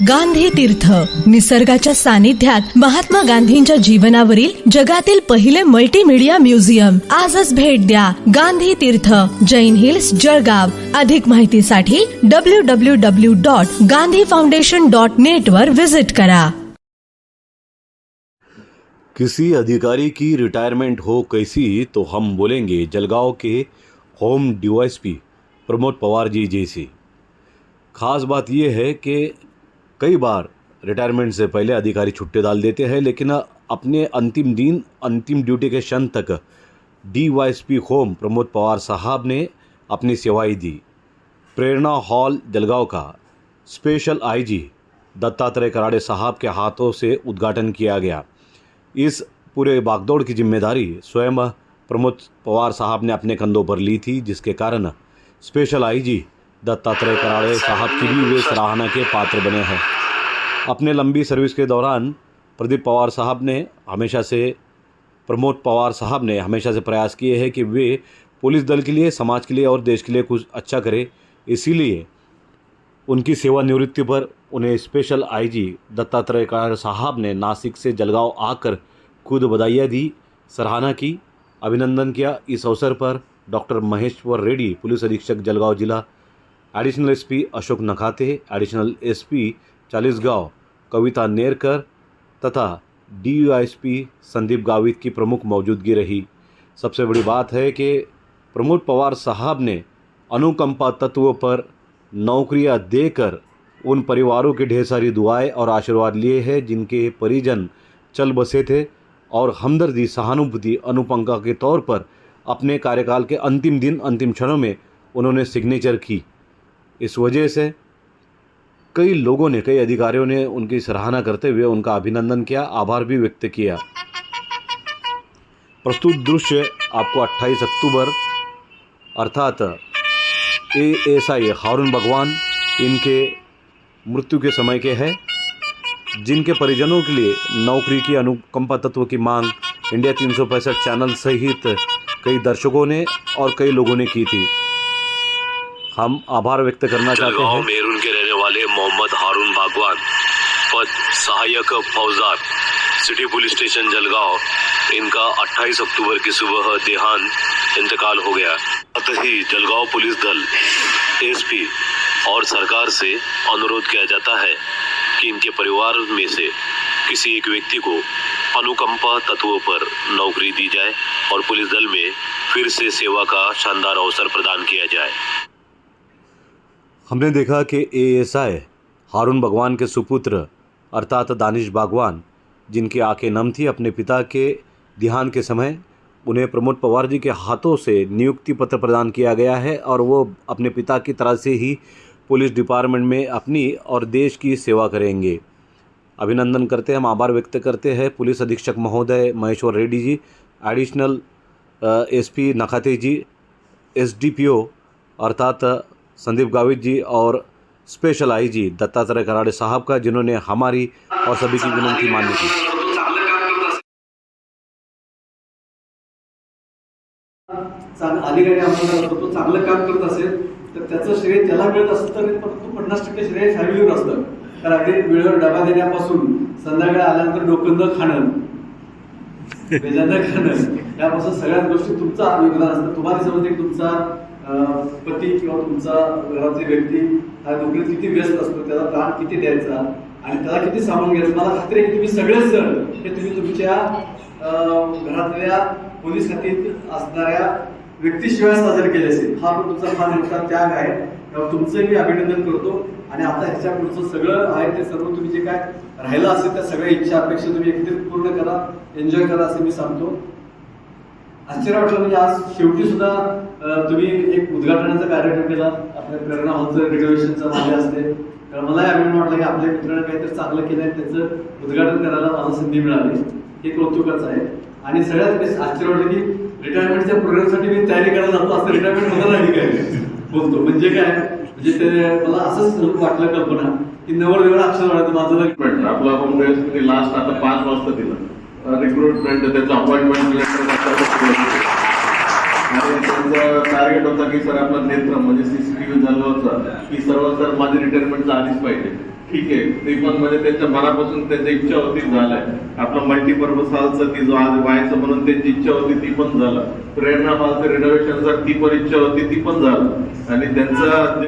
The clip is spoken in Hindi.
गांधी तीर्थ. निसर्गाच्या सानिध्यात महात्मा गांधींच्या जीवनावरील जगातील पहिले मल्टीमीडिया म्युझियम आजच भेट द्या गांधी तीर्थ. जैन हिल्स जळगाव. अधिक माहितीसाठी W W W dot Gandhi foundation dot net वर विजिट करा. किसी अधिकारी की रिटायरमेंट हो कैसी तो हम बोलेंगे जलगांव के होम डीवाईएसपी प्रमोद पवार जी जैसी। खास बात यह है कि कई बार रिटायरमेंट से पहले अधिकारी छुट्टी डाल देते हैं, लेकिन अपने अंतिम दिन, अंतिम ड्यूटी के क्षण तक डीवाईएसपी होम प्रमोद पवार साहब ने अपनी सेवाएँ दी। प्रेरणा हॉल, जलगांव का। स्पेशल आईजी दत्तात्रेय कराड़े साहब के हाथों से उद्घाटन किया गया। इस पूरे बागदौड़ की ज़िम्मेदारी स्वयं प्रमोद पवार साहब ने अपने कंधों पर ली थी, जिसके कारण स्पेशल आईजी दत्तात्रेय कराड़े साहब की भी वे सराहना के पात्र बने हैं। अपने लंबी सर्विस के दौरान प्रदीप पवार साहब ने हमेशा से, प्रमोद पवार साहब ने हमेशा से प्रयास किए हैं कि वे पुलिस दल के लिए, समाज के लिए और देश के लिए कुछ अच्छा करें। इसीलिए उनकी सेवानिवृत्ति पर उन्हें स्पेशल आईजी दत्तात्रेय कार साहब ने नासिक से जलगांव आकर खुद बधाइयाँ दी, सराहना की, अभिनंदन किया। इस अवसर पर डॉक्टर महेश्वर रेड्डी, पुलिस अधीक्षक जलगांव जिला additional SP Ashok Nakhate additional SP Chalisgaon Kavita Nerkar तथा डीवाईएसपी संदीप गावित की प्रमुख मौजूदगी रही। सबसे बड़ी बात है कि प्रमोद पवार साहब ने अनुकंपा तत्व पर नौकरियाँ देकर उन परिवारों की ढेर सारी दुआएँ और आशीर्वाद लिए हैं, जिनके परिजन चल बसे थे और हमदर्दी, सहानुभूति अनुकंपा के तौर पर अपने कार्यकाल के अंतिम दिन, अंतिम क्षणों में उन्होंने सिग्नेचर की। इस वजह से कई लोगों ने, कई अधिकारियों ने उनकी सराहना करते हुए उनका अभिनंदन किया, आभार भी व्यक्त किया। प्रस्तुत दृश्य आपको 28 अक्टूबर, अर्थात ए एस आई, हारून भगवान, इनके मृत्यु के समय के हैं, जिनके परिजनों के लिए नौकरी की अनुकंपा तत्व की मांग इंडिया तीन सौ पैंसठ चैनल सहित कई दर्शकों ने और कई लोगों ने की थी। हम आभार व्यक्त करना चाहते हैं। मेरून के रहने वाले मोहम्मद हारून भागवान पद सहायक फौजदार सिटी पुलिस स्टेशन जलगांव। इनका 28 अक्टूबर की सुबह देहांत इंतकाल हो गया। साथ ही जलगांव पुलिस दल एसपी और सरकार से अनुरोध किया जाता है कि इनके परिवार में से किसी एक व्यक्ति को अनुकंपा तत्वों पर नौकरी दी जाए और पुलिस दल में फिर से सेवा का शानदार अवसर प्रदान किया जाए। हमने देखा कि एएसआई, हारून भगवान के सुपुत्र, अर्थात दानिश बागवान, जिनकी आँखें नम थी अपने पिता के ध्यान के समय, उन्हें प्रमोद पवार जी के हाथों से नियुक्ति पत्र प्रदान किया गया है और वो अपने पिता की तरह से ही पुलिस डिपार्टमेंट में अपनी और देश की सेवा करेंगे। अभिनंदन करते हैं, हम आभार व्यक्त करते हैं। पुलिस अधीक्षक महोदय Maheshwar Reddy ji, additional SP Nakhate ji, SDPO, अर्थात संदीप गावित जी और स्पेशल आई जी दत्तात्रेय कराड़े साहब का जिन्होंने हमारी और सभी की विनती मानी थी चांग अधिकारी आमदार असतो तो चांगलं काम करत असेल तर त्याचं श्रेय त्याला मिळत असतं तर परंतु पन्नास टक्के श्रेय फॅमिलीवर असतं. कारण वेळेवर डबा देण्यापासून संध्याकाळी आल्यानंतर डोकं न खाणं बेजानं खाणं यापासून सगळ्याच गोष्टी तुमचा योगदान असतं. तुम्हाला समजते की तुमचा अं, पती किंवा तुमचा घरातली व्यक्ती हा नोकरीत किती व्यस्त असतो त्याला प्राण किती द्यायचा आणि त्याला किती सामावून घ्यायचं? मला खात्री आहे की तुम्ही सगळेच जण हे तुम्ही तुमच्या अं, घरातल्या पोलीस खात्यात असणाऱ्या व्यक्तीशिवाय साजरे केले असेल. हा पण तुमचा फार मोठा त्याग आहे. तर तुमचंही मी अभिनंदन करतो. आणि आता ह्याच्या पुढचं सगळं आहे ते सर्व तुम्ही जे काय राहिलं असेल त्या सगळ्या इच्छा अपेक्षा तुम्ही एकत्रित पूर्ण करा. एन्जॉय करा असं मी सांगतो. आश्चर्य वाटलं म्हणजे आज शेवटी सुद्धा तुम्ही एक उद्घाटनाचा कार्यक्रम केला. आपल्या प्रेरणा हॉलचं रिनोव्हेशनचं झाले असते. तर मलाही अभिमान वाटला की आपल्या मित्रांना काहीतरी चांगलं केलंय त्याचं उद्घाटन करायला मला संधी मिळाली. हे कौतुकच आहे. आणि सगळ्यात आश्चर्य वाटलं की रिटायरमेंटच्या प्रोग्रामसाठी मी तयारी करायला जातो असं रिटायरमेंट होणार नाही काय बोलतो म्हणजे काय? म्हणजे ते मला असंच वाटलं कल्पना की नवर नवर अक्षर वाढत माझं रिक्रुटमेंट आपलं आपण वेळेस लास्ट आता पाच वाजता दिलं. रिक्रुटमेंट त्याचं अपॉइंटमेंट आणि त्यांचं टार्गेट होता की सर आपलं नेत्र म्हणजे सीसीटीव्ही झालं होतं. की सर्व सर माझी रिटायरमेंट आलीच पाहिजे. ठीक आहे. ते पण म्हणजे त्यांच्या मनापासून त्यांची इच्छा होती झालंय. आपलं मल्टीपर्पज हॉलचं ती जो आज व्हायचं म्हणून त्यांची इच्छा होती ती पण झालं. प्रेरणा हॉलचं रिनोव्हेशनचा ती पण इच्छा होती ती पण झालं. आणि त्यांचं